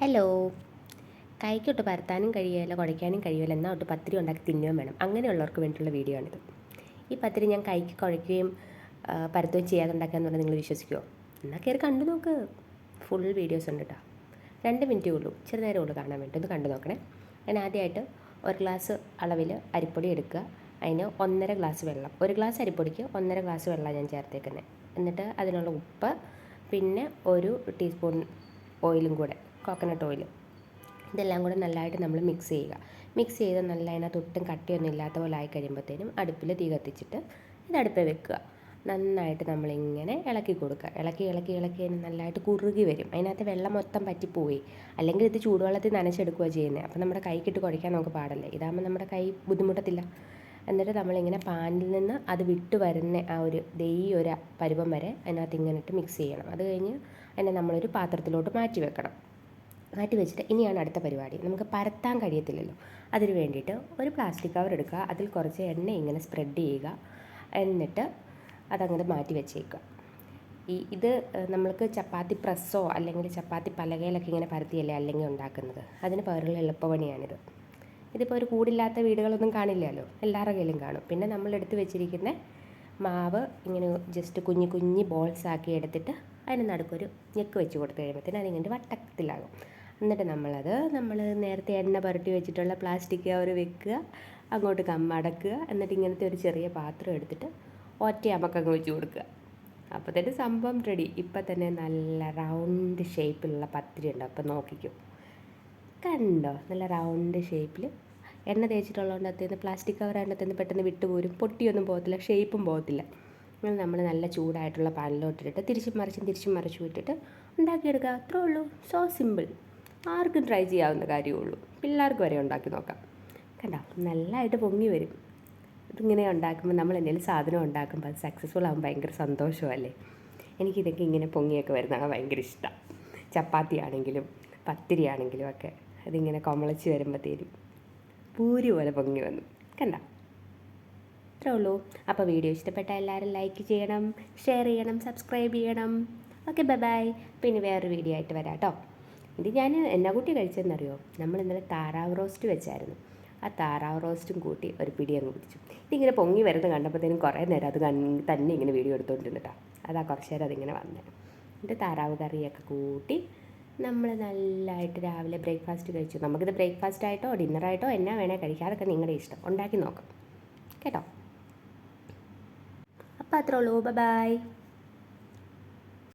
Hello. കൈക്കൊട്ട് പരത്താനും കഴിയുമല്ല കുഴയ്ക്കാനും കഴിയുമല്ല എന്നാൽ ഒട്ട് പത്തിരി ഉണ്ടാക്കി തിന്നുകയും വേണം. അങ്ങനെയുള്ളവർക്ക് വേണ്ടിയിട്ടുള്ള വീഡിയോ ആണിത്. ഈ പത്തിരി ഞാൻ കൈക്ക് കുഴയ്ക്കുകയും പരത്തുകയും ചെയ്യാതെ ഉണ്ടാക്കാന്ന് നിങ്ങൾ വിശ്വസിക്കുമോ എന്നാൽ കയറി കണ്ടു നോക്ക്. ഫുൾ വീഡിയോസ് ഉണ്ട് കേട്ടോ രണ്ട് മിനിറ്റേ ഉള്ളൂ. ചെറു നേരം ഉള്ളൂ കാണാൻ വേണ്ടി. ഒന്ന് കണ്ടു നോക്കണേ. ഞാൻ ആദ്യമായിട്ട് ഒരു ഗ്ലാസ് അളവിൽ അരിപ്പൊടി എടുക്കുക. അതിന് ഒന്നര ഗ്ലാസ് വെള്ളം. ഒരു ഗ്ലാസ് അരിപ്പൊടിക്ക് ഒന്നര ഗ്ലാസ് വെള്ളമാണ് ഞാൻ ചേർത്തേക്കുന്നത് എന്നിട്ട് അതിനുള്ള ഉപ്പ് പിന്നെ ഒരു ടീസ്പൂൺ ഓയിലും കൂടെ. കോക്കനട്ട് ഓയിൽ ഇതെല്ലാം കൂടെ നല്ലതായിട്ട് നമ്മൾ മിക്സ് ചെയ്യുക. മിക്സ് ചെയ്ത് നല്ല അതിനകത്ത് ഒട്ടും കട്ടിയൊന്നും ഇല്ലാത്ത പോലെ ആയി കഴിയുമ്പോഴത്തേനും അടുപ്പിൽ തീ കത്തിച്ചിട്ട് ഇത് അടുപ്പിൽ വെക്കുക. നന്നായിട്ട് നമ്മളിങ്ങനെ ഇളക്കി കൊടുക്കുക. ഇളക്കി ഇളക്കി ഇളക്കി അതിന് നല്ലതായിട്ട് കുറുകി വരും. അതിനകത്ത് വെള്ളം മൊത്തം പറ്റിപ്പോയി. അല്ലെങ്കിൽ ഇത് ചൂടുവെള്ളത്തിൽ നനച്ചെടുക്കുക ചെയ്യുന്നത്. അപ്പോൾ നമ്മുടെ കൈക്കിട്ട് കുഴയ്ക്കാൻ നമുക്ക് പാടല്ലേ? ഇതാകുമ്പോൾ നമ്മുടെ കൈ ബുദ്ധിമുട്ടത്തില്ല. എന്നിട്ട് നമ്മളിങ്ങനെ പാനിൽ നിന്ന് അത് വിട്ട് വരുന്ന ആ ഒരു ദേ ഈ ഒരു പരുവം വരെ അതിനകത്ത് ഇങ്ങനെ ഇട്ട് മിക്സ് ചെയ്യണം. അത് കഴിഞ്ഞ് അതിനെ നമ്മളൊരു പാത്രത്തിലോട്ട് മാറ്റി വെക്കണം. മാറ്റി വെച്ചിട്ട് ഇനിയാണ് അടുത്ത പരിപാടി. നമുക്ക് പരത്താൻ കഴിയത്തില്ലല്ലോ. അതിന് വേണ്ടിയിട്ട് ഒരു പ്ലാസ്റ്റിക് കവർ എടുക്കുക. അതിൽ കുറച്ച് എണ്ണ ഇങ്ങനെ സ്പ്രെഡ് ചെയ്യുക. എന്നിട്ട് അതങ്ങനെ മാറ്റി വെച്ചേക്കുക. ഈ ഇത് നമ്മൾക്ക് ചപ്പാത്തി പ്രസ്സോ അല്ലെങ്കിൽ ചപ്പാത്തി പലകയിലൊക്കെ ഇങ്ങനെ പരത്തിയല്ലേ അല്ലെങ്കിൽ ഉണ്ടാക്കുന്നത്? അതിന് പകരമുള്ള എളുപ്പപണിയാണിത്. ഇതിപ്പോൾ ഒരു കൂടില്ലാത്ത വീടുകളൊന്നും കാണില്ലല്ലോ. എല്ലാവരുടെ കയ്യിലും കാണും. പിന്നെ നമ്മൾ എടുത്ത് വെച്ചിരിക്കുന്ന മാവ് ഇങ്ങനെ ജസ്റ്റ് കുഞ്ഞു കുഞ്ഞു ബോൾസ് ആക്കി എടുത്തിട്ട് അതിന് നടുക്കൊരു ഞെക്ക് വെച്ച് കൊടുത്ത് കഴിയുമ്പോഴത്തേന് അതിങ്ങനെ വട്ടത്തിലാകും. എന്നിട്ട് നമ്മളത് നമ്മൾ നേരത്തെ എണ്ണ പുരട്ടി വെച്ചിട്ടുള്ള പ്ലാസ്റ്റിക് കവർ വെക്കുക അങ്ങോട്ട് കമ്മടക്കുക എന്നിട്ട് ഇങ്ങനത്തെ ഒരു ചെറിയ പാത്രം എടുത്തിട്ട് ഒറ്റ അമക്കങ്ങ് വെച്ച് കൊടുക്കുക. അപ്പോൾ തന്നെ സംഭവം റെഡി ഇപ്പം തന്നെ നല്ല റൗണ്ട് ഷേപ്പിലുള്ള പത്തിരി ഉണ്ട്. അപ്പം നോക്കിക്കും. കണ്ടോ? നല്ല റൗണ്ട് ഷേപ്പിൽ എണ്ണ തേച്ചിട്ടുള്ളതുകൊണ്ട് അതിന് പ്ലാസ്റ്റിക് കവർ അതിനകത്തുനിന്ന് പെട്ടെന്ന് വിട്ടുപോരും പൊട്ടിയൊന്നും പോകത്തില്ല. ഷേപ്പും പോകത്തില്ല. അങ്ങനെ നമ്മൾ നല്ല ചൂടായിട്ടുള്ള പാനിലോട്ടിട്ട് തിരിച്ചും മറിച്ചും തിരിച്ചും മറിച്ചും ഇട്ടിട്ട് ഉണ്ടാക്കിയെടുക്കുക. അത്രേ ഉള്ളൂ. സോ സിമ്പിൾ ആർക്കും ട്രൈ ചെയ്യാവുന്ന കാര്യമേ ഉള്ളൂ പിള്ളേർക്ക് വരെ ഉണ്ടാക്കി നോക്കാം. കണ്ടോ? നല്ലതായിട്ട് പൊങ്ങി വരും. ഇതിങ്ങനെ ഉണ്ടാക്കുമ്പോൾ നമ്മൾ എന്തെങ്കിലും സാധനം ഉണ്ടാക്കുമ്പോൾ അത് സക്സസ്ഫുൾ ആകുമ്പോൾ ഭയങ്കര സന്തോഷമല്ലേ? എനിക്കിതൊക്കെ ഇങ്ങനെ പൊങ്ങിയൊക്കെ വരുന്നതാണ് ഭയങ്കര ഇഷ്ടം. ചപ്പാത്തി ആണെങ്കിലും പത്തിരി ആണെങ്കിലും ഒക്കെ അതിങ്ങനെ കൊമളച്ച് വരുമ്പോഴത്തേനും പൂരി പോലെ പൊങ്ങി വന്നു. കണ്ട? അത്രേ ഉള്ളൂ. അപ്പോൾ വീഡിയോ ഇഷ്ടപ്പെട്ട എല്ലാവരും ലൈക്ക് ചെയ്യണം ഷെയർ ചെയ്യണം സബ്സ്ക്രൈബ് ചെയ്യണം. ഓക്കെ ബൈ ബൈ പിന്നെ വേറൊരു വീഡിയോ ആയിട്ട് വരാം കേട്ടോ. ഇത് ഞാൻ എന്നാ കൂട്ടി കഴിച്ചതെന്നറിയോ? നമ്മൾ ഇന്നലെ താറാവ് റോസ്റ്റ് വെച്ചായിരുന്നു. ആ താറാവ് റോസ്റ്റും കൂട്ടി ഒരു പിടി അങ്ങ് പിടിച്ചു. ഇതിങ്ങനെ പൊങ്ങി വരുന്നത് കണ്ടപ്പോഴത്തേനും കുറേ നേരം അത് തന്നെ ഇങ്ങനെ വീഡിയോ എടുത്തുകൊണ്ടിരുന്നിട്ടാ അതാ കുറച്ച് നേരം അതിങ്ങനെ വന്നത് എന്നിട്ട് താറാവ് കറിയൊക്കെ കൂട്ടി നമ്മൾ നല്ലതായിട്ട് രാവിലെ ബ്രേക്ക്ഫാസ്റ്റ് കഴിച്ചു. നമുക്കിത് ബ്രേക്ക്ഫാസ്റ്റ് ആയിട്ടോ ഡിന്നറായിട്ടോ എന്നാ വേണേൽ കഴിക്കാം. അതൊക്കെ നിങ്ങളുടെ ഇഷ്ടം. ഉണ്ടാക്കി നോക്കാം. കേട്ടോ? അപ്പോൾ അത്രേ ഉള്ളൂ. ബൈ